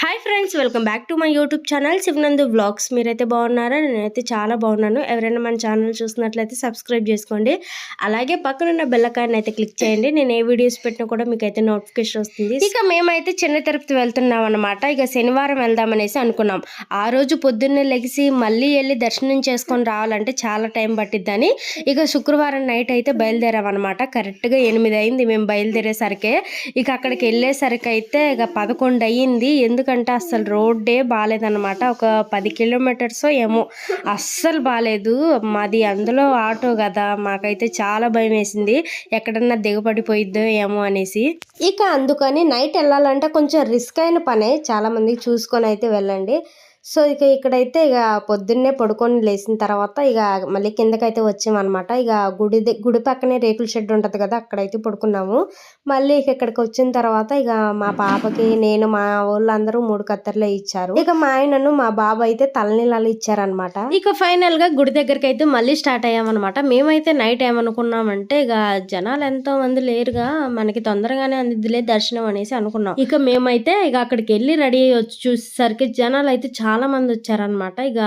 Hi friends welcome back to my YouTube channel Shivanandu blogs మీరైతే బాగున్నారా? నేనైతే చాలా బాగున్నాను. ఎవరైనా మన ఛానల్ చూసినట్లయితే సబ్స్క్రైబ్ చేసుకోండి. అలాగే పక్కనున్న బెల్లకాయని అయితే క్లిక్ చేయండి. నేను ఏ వీడియోస్ పెట్టినా కూడా మీకు అయితే నోటిఫికేషన్ వస్తుంది. ఇక మేమైతే చిన్న తిరుపతి వెళ్తున్నాం అనమాట ఇక శనివారం వెళ్దామనేసి అనుకున్నాం. ఆ రోజు పొద్దున్నే లెగిసి మళ్ళీ వెళ్ళి దర్శనం చేసుకొని రావాలంటే చాలా టైం పట్టిద్దని. ఇక శుక్రవారం నైట్ అయితే బయలుదేరామన్నమాట కరెక్ట్గా ఎనిమిది అయింది. మేము బయలుదేరేసరికి. ఇక అక్కడికి వెళ్ళేసరికి అయితే ఇక పదకొండు అయ్యింది. ఎందుకంటే అస్సలు రోడ్డే బాగాలేదన్నమాట ఒక పది కిలోమీటర్స్ ఏమో. అస్సలు బాగాలేదు మాది అందులో ఆటో కదా. మాకైతే చాలా భయం వేసింది ఎక్కడన్నా దిగబడిపోయిద్దో ఏమో అనేసి. ఇక అందుకని నైట్ వెళ్ళాలంటే కొంచెం రిస్క్ అయిన పనే. చాలామంది చూసుకొని అయితే వెళ్ళండి. సో ఇక ఇక్కడైతే ఇక పొద్దున్నే పడుకొని లేచిన తర్వాత ఇక మళ్ళీ కిందకైతే వచ్చామన్నమాట. ఇక గుడి గుడి పక్కనే రేకుల షెడ్ ఉంటుంది కదా అక్కడైతే పడుకున్నాము. మళ్ళీ ఇక ఇక్కడికి వచ్చిన తర్వాత ఇక మా పాపకి నేను మా వాళ్ళందరూ మూడు కత్తెరలే ఇచ్చారు. ఇక మా ఆయనను మా బాబు అయితే తలనీళ్ళు ఇచ్చారనమాట ఇక ఫైనల్గా గుడి దగ్గరికి అయితే మళ్ళీ స్టార్ట్ అయ్యామన్నమాట. మేమైతే నైట్ ఏమనుకున్నామంటే ఇక జనాలు ఎంతో మంది లేరుగా మనకి తొందరగానే అందిద్దిలే దర్శనం అనేసి అనుకున్నాం. ఇక మేమైతే ఇక అక్కడికి వెళ్ళి రెడీ అయ్యి వచ్చి చూసేసరికి జనాలు అయితే చాలా మంది వచ్చారనమాట ఇక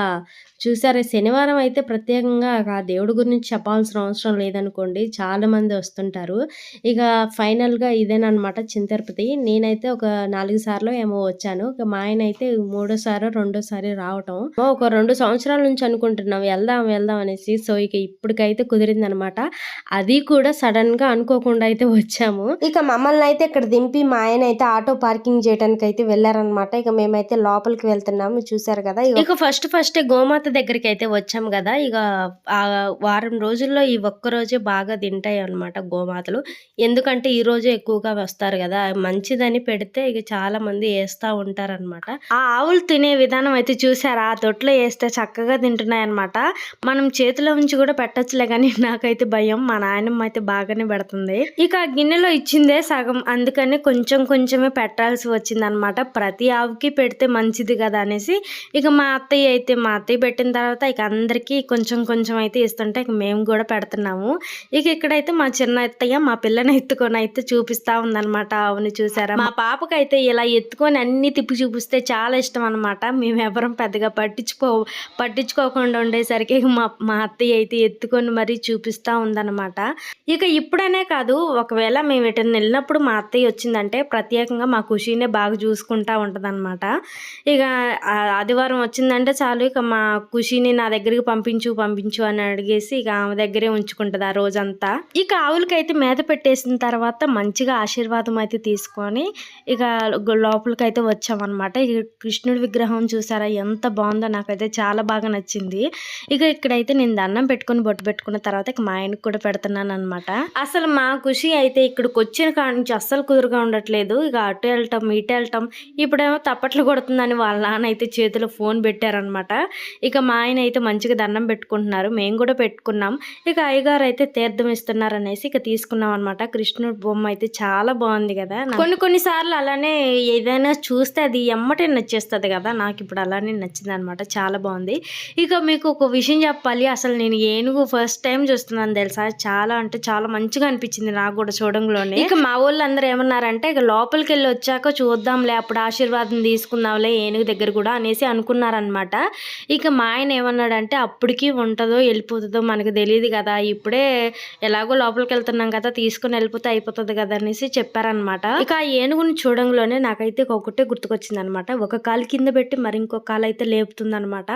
చూసారే శనివారం అయితే ప్రత్యేకంగా ఆ దేవుడి గురించి చెప్పాల్సిన అవసరం లేదనుకోండి చాలా మంది వస్తుంటారు. ఇక ఫైనల్గా ఇదేనమాట చింతర్పతి. నేనైతే ఒక నాలుగు సార్లు ఏమో వచ్చాను. ఇక మా ఆయన అయితే మూడోసారి రెండోసారి రావటం. ఒక రెండు సంవత్సరాల నుంచి అనుకుంటున్నాం. వెళ్దాం వెళ్దాం అనేసి. సో ఇక ఇప్పటికైతే కుదిరింది అనమాట అది కూడా సడన్గా అనుకోకుండా అయితే వచ్చాము. ఇక మమ్మల్ని అయితే ఇక్కడ దింపి మా ఆయన అయితే ఆటో పార్కింగ్ చేయడానికి అయితే వెళ్ళారనమాట ఇక మేమైతే లోపలికి వెళ్తున్నాము. చూసారు కదా ఇక ఫస్ట్ ఫస్ట్ గోమాత దగ్గరికి అయితే వచ్చాం కదా ఇక ఆ వారం రోజుల్లో ఈ ఒక్క రోజే బాగా తింటాయి అన్నమాట గోమాతలు. ఎందుకంటే ఈ రోజే ఎక్కువగా వస్తారు కదా మంచిదని పెడితే ఇక చాలా మంది వేస్తా ఉంటారన్నమాట. ఆ ఆవులు తినే విధానం అయితే చూసారా ఆ తొట్లో వేస్తే చక్కగా తింటున్నాయి అనమాట మనం చేతిలో ఉంచి కూడా పెట్టచ్చులే కానీ నాకైతే భయం మా నాయనమ్మ అయితే బాగానే పెడుతుంది. ఇక ఆ గిన్నెలో ఇచ్చిందే సగం అందుకని కొంచెం కొంచెమే పెట్టాల్సి వచ్చింది అనమాట ప్రతి ఆవుకి పెడితే మంచిది కదా అనేసి ఇక మా అత్తయ్య అయితే మా అత్తయ్య పెట్టిన తర్వాత ఇక అందరికీ కొంచెం కొంచెం అయితే ఇస్తుంటే ఇక మేము కూడా పెడుతున్నాము. ఇక ఇక్కడైతే మా చిన్న అత్తయ్య మా పిల్లని ఎత్తుకొని అయితే చూపిస్తా ఉందన్నమాట. అవును చూసారా? మా పాపకైతే ఇలా ఎత్తుకొని అన్ని తిప్పి చూపిస్తే చాలా ఇష్టం అనమాట మేము ఎవరం పెద్దగా పట్టించుకో పట్టించుకోకుండా ఉండేసరికి ఇక మా మా అత్తయ్య అయితే ఎత్తుకొని మరీ చూపిస్తూ ఉందన్నమాట. ఇక ఇప్పుడనే కాదు ఒకవేళ మేము ఇటు వెళ్ళినప్పుడు మా అత్తయ్య వచ్చిందంటే ప్రత్యేకంగా మా ఖుషీనే బాగా చూసుకుంటా ఉంటదన్నమాట. ఇక ఆదివారం వచ్చిందంటే చాలు ఇక మా ఖుషిని నా దగ్గరికి పంపించు పంపించు అని అడిగేసి ఇక ఆమె దగ్గరే ఉంచుకుంటుంది ఆ రోజంతా. ఇక ఆవులకైతే మేత పెట్టేసిన తర్వాత మంచిగా ఆశీర్వాదం అయితే తీసుకొని ఇక లోపలికైతే వచ్చామన్నమాట. ఇక కృష్ణుడి విగ్రహం చూసారా ఎంత బాగుందో నాకైతే చాలా బాగా నచ్చింది. ఇక ఇక్కడైతే నేను దండం పెట్టుకొని బొట్టు పెట్టుకున్న తర్వాత ఇక మా ఆయనకు కూడా పెడుతున్నాను అనమాట అసలు మా ఖుషి అయితే ఇక్కడికి వచ్చిన కాడ నుంచి అస్సలు కుదురుగా ఉండట్లేదు. ఇక అటు వెళ్ళటం ఇటు వెళ్ళటం ఇప్పుడేమో తప్పట్లు కొడుతుందని వాళ్ళ నాన్న అయితే చేతిలో ఫోన్ పెట్టారనమాట ఇక మా ఆయన అయితే మంచిగా దండం పెట్టుకుంటున్నారు. మేము కూడా పెట్టుకున్నాం. ఇక అయ్యగారు అయితే తీర్థం ఇస్తున్నారు అనేసి ఇక తీసుకున్నాం అనమాట కృష్ణుడి బొమ్మ అయితే చాలా బాగుంది కదా. కొన్ని కొన్ని సార్లు అలానే ఏదైనా చూస్తే అది ఎమ్మటే నచ్చేస్తుంది కదా. నాకు ఇప్పుడు అలానే నచ్చింది అనమాట చాలా బాగుంది. ఇక మీకు ఒక విషయం చెప్పాలి. అసలు నేను ఏనుగు ఫస్ట్ టైం చూస్తున్నాను తెలుసా? చాలా అంటే చాలా మంచిగా అనిపించింది నాకు కూడా చూడంలోనే. ఇక మా వాళ్ళు అందరూ ఏమన్నారంటే ఇక లోపలికి వెళ్ళి వచ్చాక చూద్దాంలే అప్పుడు ఆశీర్వాదం తీసుకుందాంలే ఏనుగు దగ్గర కూడా అనేసి అనేసి అనుకున్నారనమాట ఇక మా ఆయన ఏమన్నాడంటే అప్పటికి ఉంటుందో వెళ్ళిపోతుందో మనకు తెలియదు కదా ఇప్పుడే ఎలాగో లోపలికి వెళ్తున్నాం కదా తీసుకుని వెళ్ళిపోతే అయిపోతుంది కదా అనేసి చెప్పారనమాట ఇక ఆ ఏనుగుని చూడంలోనే నాకైతే ఒకటే గుర్తుకొచ్చింది అనమాట ఒక కాలు కింద పెట్టి మరి ఇంకో కాలు అయితే లేపుతుంది అనమాట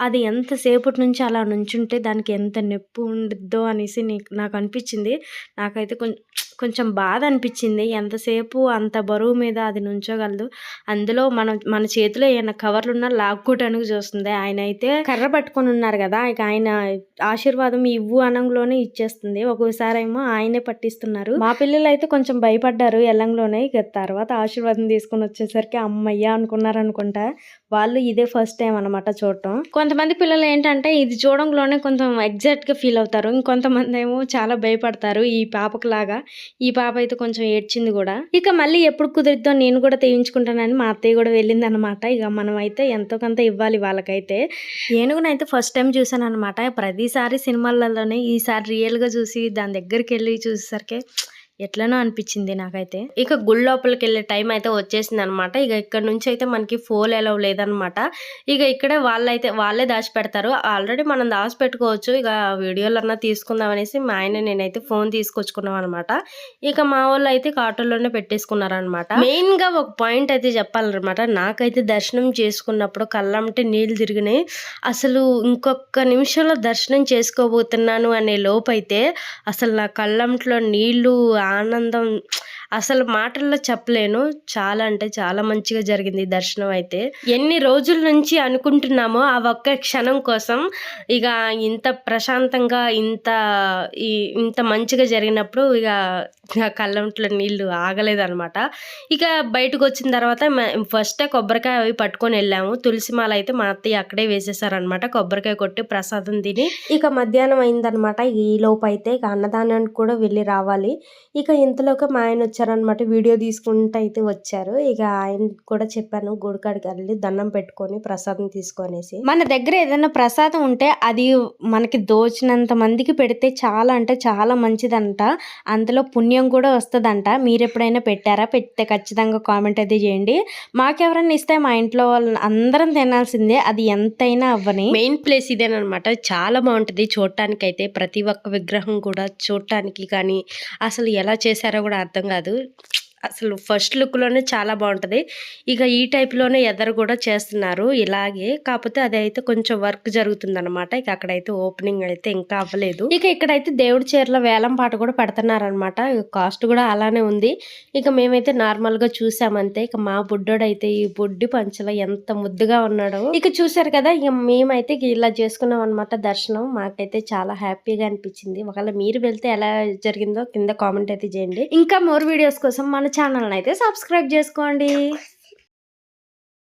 అది ఎంతసేపటి నుంచి అలా నుంచుంటే దానికి ఎంత నొప్పి ఉండిద్దో అనేసి నాకు అనిపించింది. నాకైతే కొంచెం కొంచెం బాధ అనిపించింది ఎంతసేపు అంత బరువు మీద అది నుంచోగలదు. అందులో మనం మన చేతిలో ఏమైనా కవర్లు ఉన్నా లాక్కోటానికి చూస్తుంది. ఆయన అయితే కర్ర పట్టుకొని ఉన్నారు కదా ఇక ఆయన ఆశీర్వాదం ఇవ్వు అనంలోనే ఇచ్చేస్తుంది. ఒక్కోసారి ఏమో ఆయనే పట్టిస్తున్నారు. మా పిల్లలు అయితే కొంచెం భయపడ్డారు ఎల్లంలోనే. ఇక తర్వాత ఆశీర్వాదం తీసుకొని వచ్చేసరికి అమ్మయ్య అనుకున్నారు అనుకుంటా వాళ్ళు ఇదే ఫస్ట్ టైం అనమాట చూడటం. కొంతమంది పిల్లలు ఏంటంటే ఇది చూడంలోనే కొంచెం ఎగ్జాక్ట్గా ఫీల్ అవుతారు. ఇంకొంతమంది ఏమో చాలా భయపడతారు ఈ పాపకు లాగా. ఈ పాప అయితే కొంచెం ఏడ్చింది కూడా. ఇక మళ్ళీ ఎప్పుడు కుదిరిద్దో నేను కూడా తెయించుకుంటానని మా అత్తయ్య కూడా వెళ్ళింది అనమాట ఇక మనం అయితే ఎంతో కొంత ఇవ్వాలి వాళ్ళకైతే. ఏనుగునైతే ఫస్ట్ టైం చూసాను అనమాట ప్రతిసారి సినిమాలలోనే ఈసారి రియల్గా చూసి దాని దగ్గరికి వెళ్ళి చూసేసరికి ఎట్లనో అనిపించింది నాకైతే. ఇక గుడి లోపలికి వెళ్ళే టైం అయితే వచ్చేసింది అనమాట ఇక ఇక్కడ నుంచి అయితే మనకి ఫోన్ ఎలా లేదనమాట. ఇక ఇక్కడే వాళ్ళైతే వాళ్ళే దాచి పెడతారు ఆల్రెడీ మనం దాచి పెట్టుకోవచ్చు ఇక వీడియోలన్నా తీసుకుందాం అనేసి మా ఆయన నేనైతే ఫోన్ తీసుకొచ్చుకున్నాం అనమాట ఇక మా వాళ్ళు అయితే కాటోల్లోనే పెట్టేసుకున్నారనమాట. మెయిన్గా ఒక పాయింట్ అయితే చెప్పాలన్నమాట నాకైతే దర్శనం చేసుకున్నప్పుడు కళ్ళంటే నీళ్ళు తిరిగినాయి. అసలు ఇంకొక నిమిషంలో దర్శనం చేసుకోబోతున్నాను అనే లోపైతే అసలు నా కళ్ళంట్లో నీళ్ళు ఆనందం అసలు మాటల్లో చెప్పలేను. చాలా అంటే చాలా మంచిగా జరిగింది దర్శనం అయితే. ఎన్ని రోజుల నుంచి అనుకుంటున్నామో ఆ ఒక్క క్షణం కోసం ఇక ఇంత ప్రశాంతంగా ఇంత ఈ ఇంత మంచిగా జరిగినప్పుడు ఇక నా కళ్ళంట్లో నీళ్ళు ఆగలేదనమాట ఇక బయటకు వచ్చిన తర్వాత ఫస్టే కొబ్బరికాయ అవి పట్టుకొని వెళ్ళాము. తులసిమాల అయితే మా అత్తయ్య అక్కడే వేసేసారనమాట కొబ్బరికాయ కొట్టి ప్రసాదం తిని ఇక మధ్యాహ్నం అయిందనమాట ఈ లోపు అయితే ఇక అన్నదానానికి కూడా వెళ్ళి రావాలి. ఇక ఇంతలోకి మా ఆయన వచ్చి వచ్చారనమాట వీడియో తీసుకుంటూ అయితే వచ్చారు. ఇక ఆయన కూడా చెప్పాను గుడికాడికి వెళ్ళి దండం పెట్టుకొని ప్రసాదం తీసుకొనేసి. మన దగ్గర ఏదైనా ప్రసాదం ఉంటే అది మనకి దోచినంత మందికి పెడితే చాలా అంటే చాలా మంచిదంట. అందులో పుణ్యం కూడా వస్తుందంట. మీరు ఎప్పుడైనా పెట్టారా? పెడితే ఖచ్చితంగా కామెంట్ అయితే చేయండి. మాకెవరైనా ఇస్తే మా ఇంట్లో వాళ్ళు అందరం తినాల్సిందే. అది ఎంతైనా అవ్వని. మెయిన్ ప్లేస్ ఇదేనమాట చాలా బాగుంటుంది చూడటానికి అయితే ప్రతి ఒక్క విగ్రహం కూడా చూడటానికి కానీ అసలు ఎలా చేశారో కూడా అర్థం కాదు. அது అసలు ఫస్ట్ లుక్లోనే చాలా బాగుంటుంది. ఇక ఈ టైప్లోనే ఎదరు కూడా చేస్తున్నారు. ఇలాగే కాకపోతే అది అయితే కొంచెం వర్క్ జరుగుతుందనమాట ఇక అక్కడైతే ఓపెనింగ్ అయితే ఇంకా అవ్వలేదు. ఇక ఇక్కడైతే దేవుడి చీరల వేలం పాట కూడా పెడుతున్నారనమాట కాస్ట్ కూడా అలానే ఉంది. ఇక మేమైతే నార్మల్గా చూసామంతే ఇక మా బుడ్డోడు అయితే ఈ బుడ్డి పంచలో ఎంత ముద్దుగా ఉన్నాడో. ఇక చూసారు కదా ఇక మేమైతే ఇలా చేసుకున్నాం అనమాట దర్శనం. మాకైతే చాలా హ్యాపీగా అనిపించింది. ఒకవేళ మీరు వెళ్తే ఎలా జరిగిందో కింద కామెంట్ అయితే చేయండి. ఇంకా మోర్ వీడియోస్ కోసం మన ఛానల్ అయితే సబ్స్క్రైబ్ చేసుకోండి.